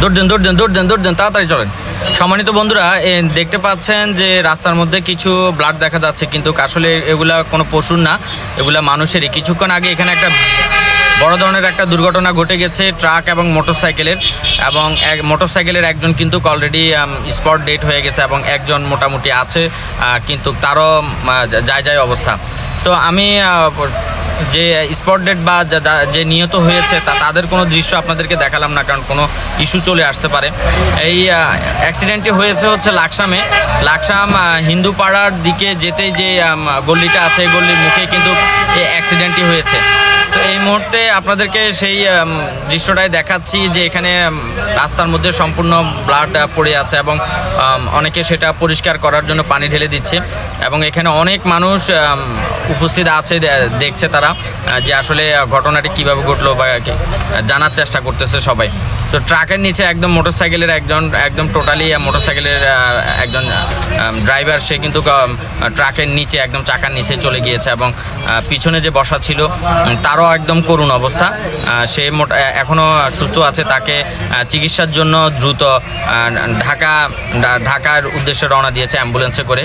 দৌড় দেন দৌড় দেন তাড়াতাড়ি চলেন। সম্মানিত বন্ধুরা দেখতে পাচ্ছেন যে রাস্তার মধ্যে কিছু ব্লাড দেখা যাচ্ছে, কিন্তু আসলে এগুলা কোনো পশুর না, এগুলা মানুষেরই। কিছুক্ষণ আগে এখানে একটা বড় ধরনের একটা দুর্ঘটনা ঘটে গেছে, ট্রাক এবং মোটরসাইকেলের, এবং এক, মোটরসাইকেলের একজন কিন্তু অলরেডি স্পট ডেট হয়ে গেছে, এবং একজন মোটামুটি আছে কিন্তু তারও যায় যায় অবস্থা। তো আমি যে স্পট ডেট বা যা- নিহত হয়েছে তাদের কোনো দৃশ্য আপনাদেরকে দেখালাম না, কারণ কোনো ইস্যু চলে আসতে পারে। এই অ্যাক্সিডেন্টটি হয়েছে হচ্ছে লাকসামে। লাকসাম হিন্দু পাড়ার দিকে যেতেই যে গল্লিটা আছে, এই গল্লির মুখে কিন্তু এই অ্যাক্সিডেন্টটি হয়েছে। তো এই মুহূর্তে আপনাদেরকে সেই দৃশ্যটাই দেখাচ্ছি যে, এখানে রাস্তার মধ্যে সম্পূর্ণ ব্লাড পড়ে আছে এবং অনেকে সেটা পরিষ্কার করার জন্য পানি ঢেলে দিচ্ছে। এবং এখানে অনেক মানুষ উপস্থিত আছে দেখছে তারা যে আসলে ঘটনাটি কীভাবে ঘটলো বা জানার চেষ্টা করতেছে সবাই। তো ট্রাকের নিচে একদম মোটরসাইকেলের একজন, একদম টোটালি মোটরসাইকেলের একজন ড্রাইভার সে কিন্তু ট্রাকের নিচে, একদম চাকার নিচে চলে গিয়েছে এবং পিছনে যে বসা ছিল তারও একদম করুণ অবস্থা। সে মোট এ- এখনও সুস্থ আছে, তাকে চিকিৎসার জন্য দ্রুত ঢাকা ঢাকার উদ্দেশ্যে রওনা দিয়েছে অ্যাম্বুলেন্সে করে।